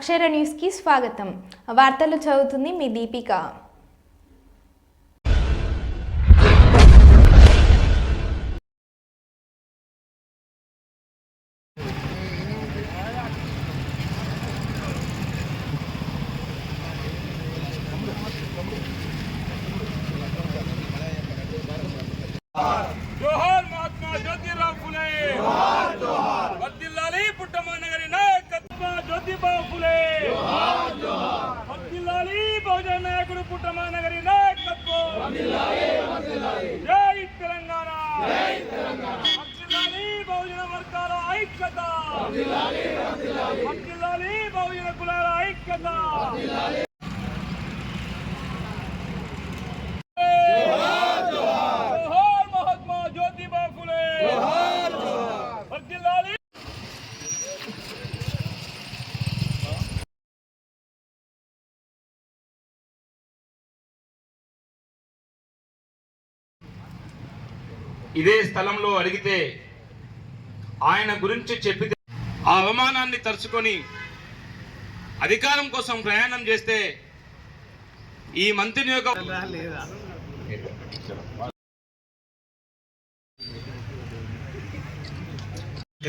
అక్షర న్యూస్కి స్వాగతం. వార్తలు చదువుతుంది మీ దీపిక. జోహార్ మహాత్మా జ్యోతిరావు ఫులే. జోహార్ జోహార్. వర్ధిల్లాలి పుట్టమ్మ నగరి నాయకత్వ జ్యోతిబా ఫులే. జోహార్ బహుజన నాయకుడు పుట్టమ్మ నగరి నాయకత్వం. జై తెలంగాణ. జై బహుజన వర్గాల ఐక్యత. వర్ధిల్లాలి బహుజన కులాల ఐక్యత వర్ధిల్లాలి జోహార్ మహాత్మా జ్యోతిబా ఫులే జోహార్ జోహార్ వర్ధిల్లాలి ఇదే స్థలంలో అడిగితే ఆయన గురించి చెప్పితే ఆ అవమానాన్ని తరుచుకొని అధికారం కోసం ప్రయాణం చేస్తే ఈ మంత్రిని యొక్క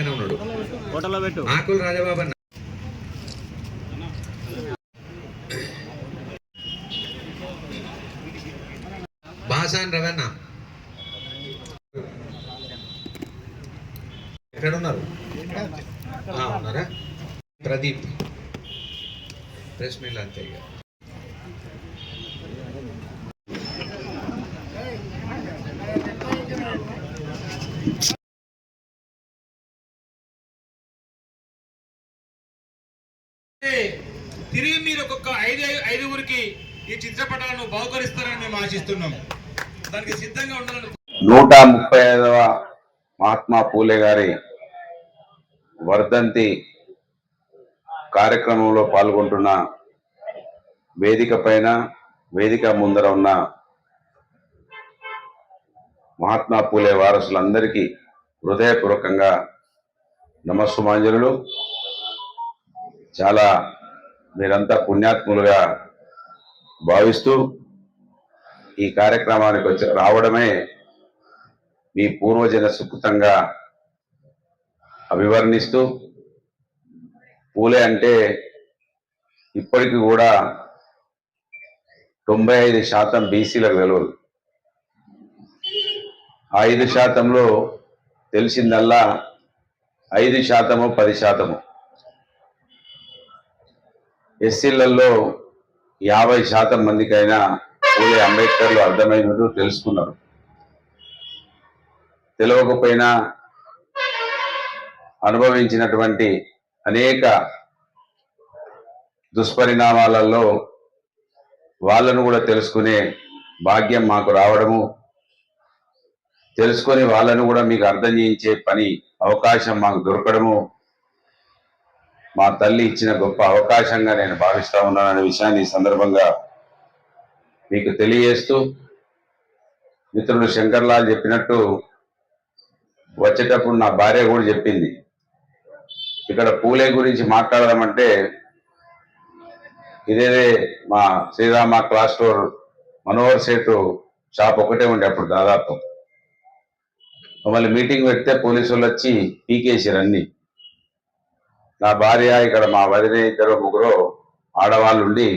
ఉన్నాడు ఆకుల రాజబాబు బాసాన్ రవణ ఎక్కడ ఉన్నారు ఆ, ఉన్నారా? ప్రదీప్. ప్రెస్ మిల్ అంతే ఇక. తిరిగి మీరు ఒక్కొక్క ఐదు ఐదుగురికి ఈ చిత్రపటాలను బహుకరిస్తారని మేము ఆశిస్తున్నాం. దానికి సిద్ధంగా ఉండాలని నూట ముప్పై ఐదవ మహాత్మా పూలే గారి వర్ధంతి కార్యక్రమంలో పాల్గొంటున్న వేదిక పైన వేదిక ముందర ఉన్న మహాత్మా పూలే వారసులందరికీ హృదయపూర్వకంగా నమస్సుమాంజనులు. చాలా మీరంతా పుణ్యాత్ములుగా భావిస్తూ ఈ కార్యక్రమానికి వచ్చి రావడమే మీ పూర్వజన సుకృతంగా అభివర్ణిస్తూ పూలే అంటే ఇప్పటికి కూడా తొంభై ఐదు శాతం బీసీలకు తెలియదు ఆ ఐదు శాతంలో తెలిసిందల్లా ఐదు శాతము పది శాతము. ఎస్సీలలో యాభై శాతం మందికైనా పూలే అంబేద్కర్లు అర్థమైనట్టు తెలుసుకున్నారు. తెలియకపోయినా అనుభవించినటువంటి అనేక దుష్పరిణామాలలో వాళ్ళను కూడా తెలుసుకునే భాగ్యం మాకు రావడము తెలుసుకొని వాళ్ళను కూడా మీకు అర్థం చేయించే పని అవకాశం మాకు దొరకడము మా తల్లి ఇచ్చిన గొప్ప అవకాశంగా నేను భావిస్తా ఉన్నాననే విషయాన్ని ఈ సందర్భంగా మీకు తెలియజేస్తూ మిత్రుడు శంకర్లాల్ చెప్పినట్టు వచ్చేటప్పుడు నా భార్య కూడా చెప్పింది. ఇక్కడ పూలే గురించి మాట్లాడదామంటే ఇదేదే మా శ్రీరామ క్లాస్ స్టోర్ మనోహర్ సేటు షాప్ ఒకటే ఉండే అప్పుడు దాదాపు. మమ్మల్ని మీటింగ్ పెడితే పోలీసులు వచ్చి పీకేసారు అన్ని. నా భార్య ఇక్కడ మా వదిన ఇద్దరు ముగ్గురు ఆడవాళ్ళు ఉండి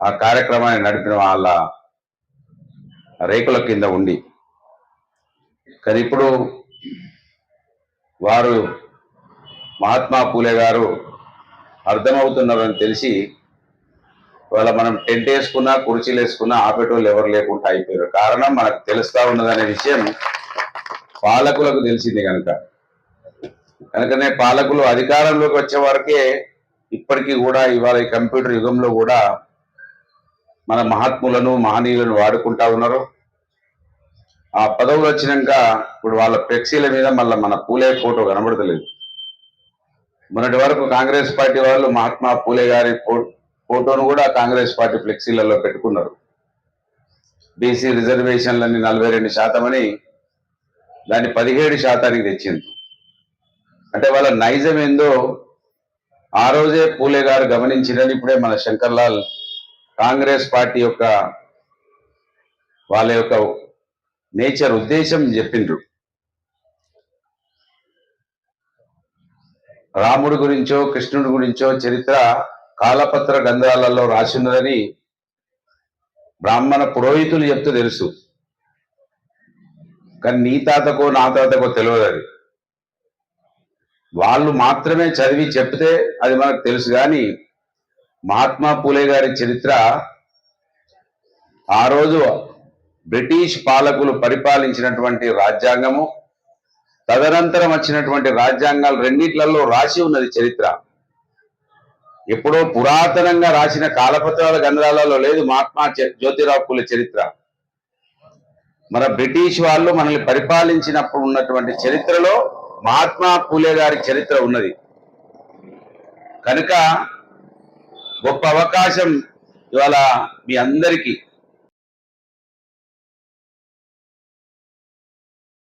ఆ కార్యక్రమాన్ని నడిపిన వాళ్ళ రేకుల కింద ఉండి. కానీ ఇప్పుడు వారు మహాత్మా పూలే గారు అర్థమవుతున్నారని తెలిసి ఇవాళ మనం టెంట్ వేసుకున్నా కుర్చీలు వేసుకున్నా ఆపేటోళ్ళు ఎవరు లేకుండా అయిపోయారు. కారణం మనకు తెలుస్తా ఉన్నదనే విషయం పాలకులకు తెలిసింది కనుక. కనుకనే పాలకులు అధికారంలోకి వచ్చే వరకే ఇప్పటికీ కూడా ఇవాళ ఈ కంప్యూటర్ యుగంలో కూడా మన మహాత్ములను మహనీయులను వాడుకుంటా ఉన్నారు. ఆ పదవులు వచ్చినాక ఇప్పుడు వాళ్ళ ఫ్లెక్సీల మీద మళ్ళీ మన పూలే ఫోటో కనబడతలేదు. మొన్నటి వరకు కాంగ్రెస్ పార్టీ వాళ్ళు మహాత్మా పూలే గారి ఫో- ఫోటోను కూడా కాంగ్రెస్ పార్టీ ఫ్లెక్సీలలో పెట్టుకున్నారు. బీసీ రిజర్వేషన్లన్నీ నలభై రెండు శాతం అని దాన్ని పదిహేడు శాతానికి తెచ్చింది అంటే వాళ్ళ నైజం ఏందో ఆ రోజే పూలే గారు గమనించిరని ఇప్పుడే మన శంకర్లాల్ కాంగ్రెస్ పార్టీ యొక్క వాళ్ళ యొక్క నేచర్ ఉద్దేశం చెప్పిండ్రు. రాముడి గురించో కృష్ణుడి గురించో చరిత్ర కాలపత్ర గ్రంథాలలో రాసిన్నదని బ్రాహ్మణ పురోహితులు చెప్తూ తెలుసు. కానీ నీ తాతకో నా తాతకో తెలియదు అది. వాళ్ళు మాత్రమే చదివి చెప్తే అది మనకు తెలుసు. కానీ మహాత్మా పూలే గారి చరిత్ర ఆ రోజు బ్రిటిష్ పాలకులు పరిపాలించినటువంటి రాజ్యాంగము తదనంతరం వచ్చినటువంటి రాజ్యాంగాలు రెండిట్లలో రాసి ఉన్నది చరిత్ర. ఎప్పుడో పురాతనంగా రాసిన కాలపత్రాల గ్రంథాలలో లేదు మహాత్మా జ్యోతిరావు పూలే చరిత్ర. మన బ్రిటిష్ వాళ్ళు మనల్ని పరిపాలించినప్పుడు ఉన్నటువంటి చరిత్రలో మహాత్మా పూలే గారి చరిత్ర ఉన్నది. కనుక గొప్ప అవకాశం ఇవాళ మీ అందరికీ